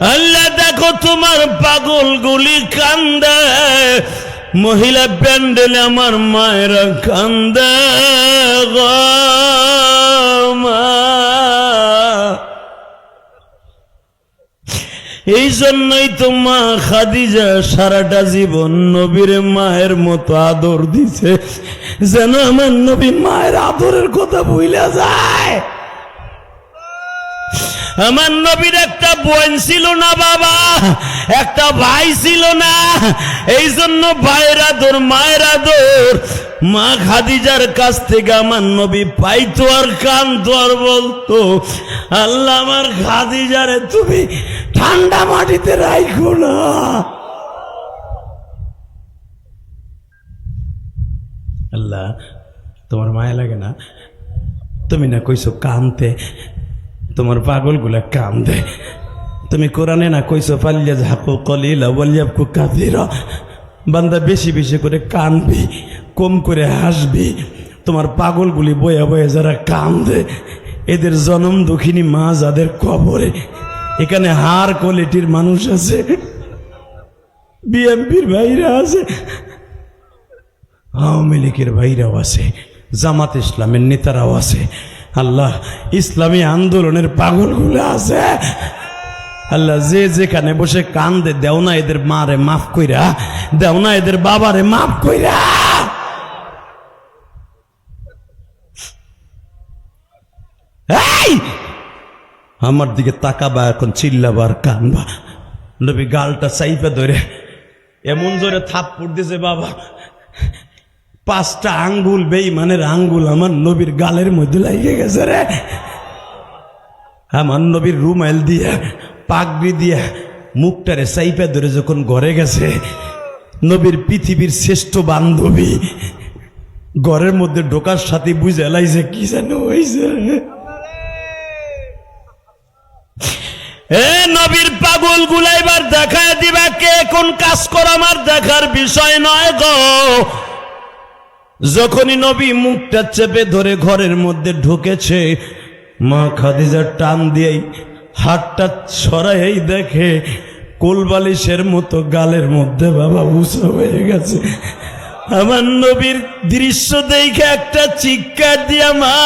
আল্লাহ, দেখো তোমার পাগল গুলি কান্দে। মহিলা প্যান্ডেলে আমার মায়েরা কান্দে এই জন্যই তো মা খাদিজা সারাটা জীবন নবীর মায়ের মতো আদর দিছে, যেন আমার নবী মায়ের আদরের কথা ভুলে যায়। আমার নবীর একটা বোন ছিল না বাবা, একটা ভাই ছিল না। এই জন্য ভাইয়ের আদর মায়ের আদর মা খাদিজার কাছ থেকে আমার নবী পাইতো আর কানতো আর বলতো, আল্লাহ আমার খাদিজারে তুমি ঠান্ডা মাটিতে রাইখো না। আল্লাহ, তোমার মায়া লাগে না? তুমি না কইছো কানতে? তোমার পাগলগুলা কাম দে তুমি কোরআনে না কইছো পাল্লিয়া ঝাঁকো কলিলা বলিয়াবকু কাদিরা বান্দা বেশি বেশি করে কানবি, কম করে হাসবি। তোমার পাগলগুলি বয়ে বয়ে যারা কান্দে, এদের জনম দুঃখিনী মা যাদের কবরে। এখানে হার কোয়ালিটির মানুষ আছে, বিএমপির ভাইরা আছে, আওয়ামী লীগের ভাইরাও আছে, জামাত ইসলামের নেতারাও আছে। আল্লাহ, ইসলামী আন্দোলনের পাগলগুলো আছে। আল্লাহ, যে যেখানে বসে কান্দে, দেও না এদের মারে মাফ কইরা, দেও না এদের বাবারে মাফ কইরা! আমার দিকে তাকাবা, এখন চিল্লাবার কানবা। নবী গালটা চাইপে ধরে, এমন জোরে থাপ্পড় দিছে বাবা। পাঁচটা আঙ্গুল বেইমানের আঙ্গুল আমার নবীর গালের মধ্যে লাগিয়ে গেছে রে। আমার নবীর রুমাইল দিয়ে, পাগড়ি দিয়ে মুখটারে সাইপে ধরে যখন ঘরে গেছে, নবীর পৃথিবীর শ্রেষ্ঠ বান্ধবী ঘরের মধ্যে ঢোকার সাথে বুঝে লাইছে কি যেন হয়েছে এ নবীর পাগলগুলা এবার দেখায় দিবা কে কোন কাজ করা আমার দেখার বিষয় নয় গো। যখনই নবী মুখটা চেপে ধরে ঘরের মধ্যে ঢুকেছে, মা খাদিজার টান দিয়েই হাতটা ছড়াই দেখে কোলবালিশের মতো গালের মধ্যে বাবা উঁচু হয়ে গেছে। আমার নবীর দৃশ্য দেখে একটা চিৎকার দিয়া মা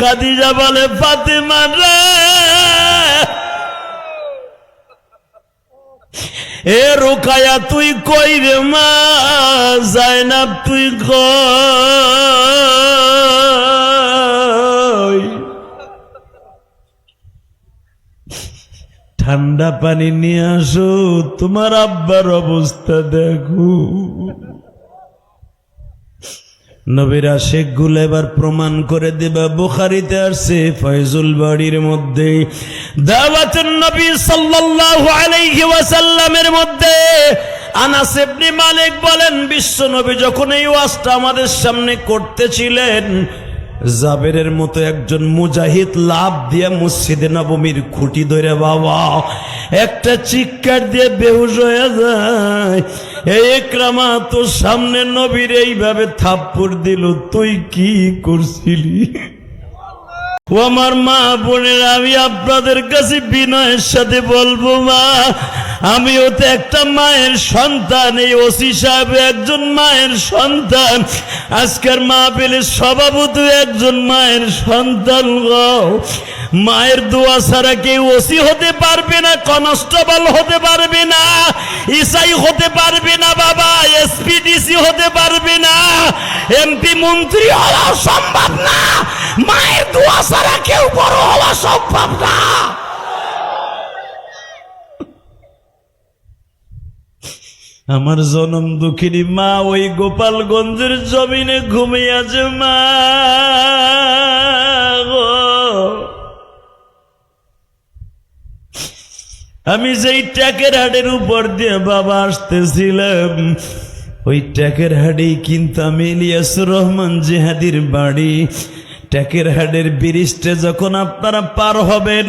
খাদিজা বলে, ফাতেমা রে এ রোকায়া, তুই কই রে মা? জায়নাব তুই কই? ঠান্ডা পানি নিয়ে আসো, তোমার আব্বার অবস্থা দেখো। নবীরা শেখগুলো এবার প্রমাণ করে দেবা। বুখারিতে আসছে ফয়জুল বাড়ির মধ্যে। দাওয়াতুন নবী সাল্লাল্লাহু আলাইহি ওয়াসাল্লামের মধ্যে আনাস ইবনে মালিক বলেন, বিশ্ব নবী যখন এই ওয়াজটা আমাদের সামনে করতেছিলেন জাবেরের মতো একজন মুজাহিদ লাভ দিয়ে মসজিদে নবমীর খুঁটি ধরে, বাবা, একটা চিৎকার দিয়ে বেহুশ হয়ে যায়। এই একরামা তোর সামনে নবীর এইভাবে থাপ্পড় দিল, তুই কি করছিলি? ও আমার মা বোনের, আমি আপনাদের কাছে বিনয়ের সাথে বলব, মা, আমিও তো একটা মায়ের সন্তান, এই ওসি সাহেব একজন মায়ের সন্তান। আজকের মা পেলে স্বভাবত একজন মায়ের সন্তান মায়ের দোয়া ছাড়া কেউ ওসি হতে পারবে না, কনস্টেবল হতে পারবে না ইসাই হতে পারবে না, বাবা, এসপিডিসি হতে পারবে না। এমপি মন্ত্রী হওয়া সম্ভব না। মায়ের দোয়া ছাড়া কেউ বড় হওয়া সম্ভব না। আমার জনম দুঃখিনী মা, ওই গোপালগঞ্জের জমিনে ঘুমিয়ে আছে মা আমি যেই ট্যাকের হাটের উপর দিয়ে বাবা আসতেছিলাম, ওই ট্যাকের হাটেই কিন্তু আমি ইলিয়াসুর রহমান জেহাদির বাড়ি। ট্যাকের হাটের ব্রিজটা যখন আপনারা পার হবেন,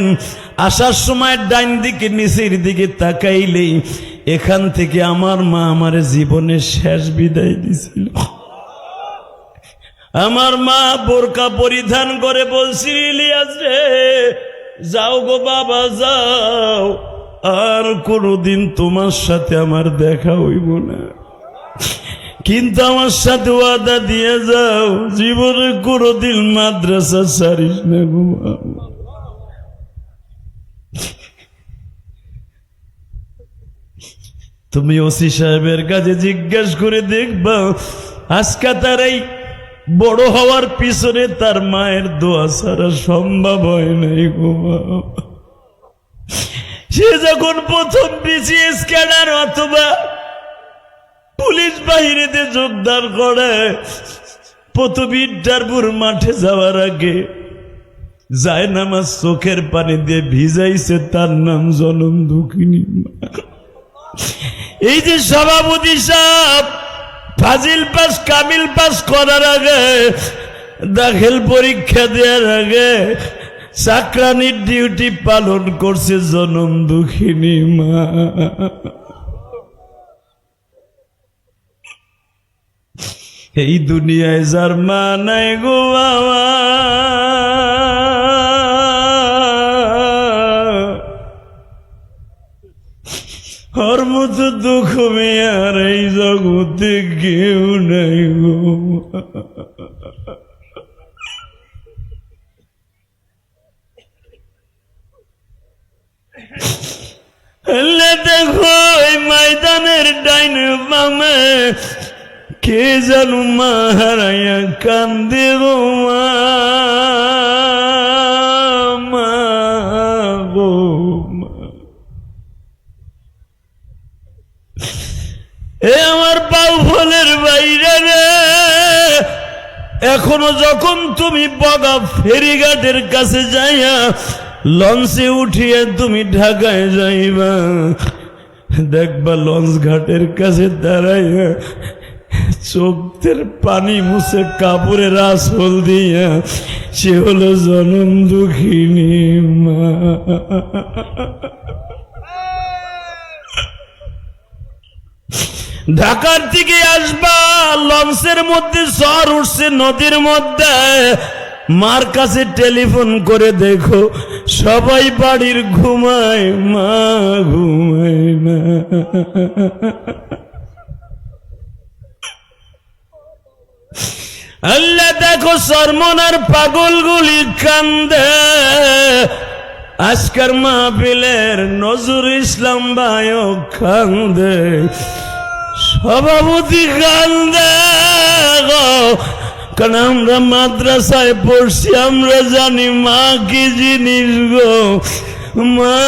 আসার সময় ডাইন দিকে, নিচের দিকে তাকাইলেই এখান থেকে আমার মা আমার জীবনের শেষ বিদায় দিছিল। আমার মা বোরকা পরিধান করে বলছিল রে, যাও গো বাবা, যাও। আর কোনোদিন তোমার সাথে আমার দেখা হইব না। কিন্তু আমার সাথে ওয়াদা দিয়ে যাও, জীবনে কোনোদিন মাদ্রাসা সারিস না তুমি ওসি সাহেবের কাছে জিজ্ঞেস করে দেখবা, আজকে তার এই বড় হওয়ার পিছনে তার মায়ের দোয়া ছাড়া সম্ভব হয় নাই গো। সে যখন প্রথম বিসিএস ক্যাডার অথবা পুলিশ বাহিনীতে যোগদান করে প্রথম মাঠে যাওয়ার আগে যায় নামাজ চোখের পানি দিয়ে ভিজাইছে তার নাম জনম দুঃখিনী। এই যে সভাপতি সাহেব, ফাজিল পাস, কামিল পাস করার আগে, দাখিল পরীক্ষা দেওয়ার আগে চাকরানির ডিউটি পালন করছে জনম দুঃখিনী মা এই দুনিয়ায় যার মা নাই গো বাবা। ওর মতো দুঃখ মেয়ার এই জগতে কেউ নাই গো। দেখো এই ময়দানের ডাইন বামে কে জানু মা হারাইয়া কান্দে গো মা এ আমার পাও ফলের বাইরে রে, এখনও যখন তুমি বগা ফেরিঘাটের কাছে যাইয়া লঞ্চে উঠিয়ে তুমি ঢাকায় যাইবা, দেখবা লঞ্চ ঘাটের কাছে দাঁড়াইয়া চোখের পানি মুছে কাপড়ের আসল দিয়া, সে হলো জনম দুঃখিনী মা। ঢাকার থেকে আসবা, লঞ্চের মধ্যে ঝড় উঠছে নদীর মধ্যে। মার কাছে টেলিফোন করে দেখো, সবাই বাড়ির ঘুমায়, মা ঘুমায় না। আল্লাহ দেখো সরমনার পাগলগুলি কান্দে। আজকার মাহফিলের নজরুল ইসলাম ভাইও কান্দে। সভাপতি কান্দে কারণ আমরা মাদ্রাসায় পড়ছি, আমরা জানি মা কি জিনিস গো। মা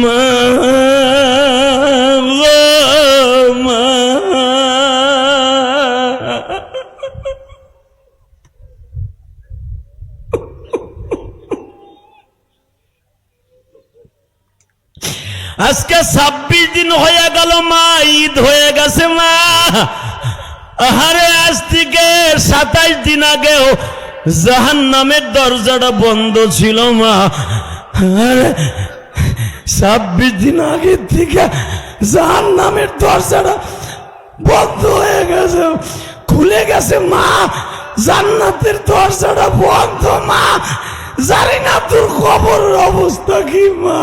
মা আজকে ছাব্বিশ দিন হয়ে গেল মা, ঈদ হয়ে গেছে মা। আহারে, আজ থেকে সাতাইশ দিন আগেও জাহান নামের দরজাটা বন্ধ ছিল মা। ছাব্বিশ দিন আগের থেকে জাহান নামের দরজাটা বন্ধ হয়ে গেছে, খুলে গেছে মা। জান্নাতের দরজাটা বন্ধ মা। জানি না তোর খবর অবস্থা কি মা।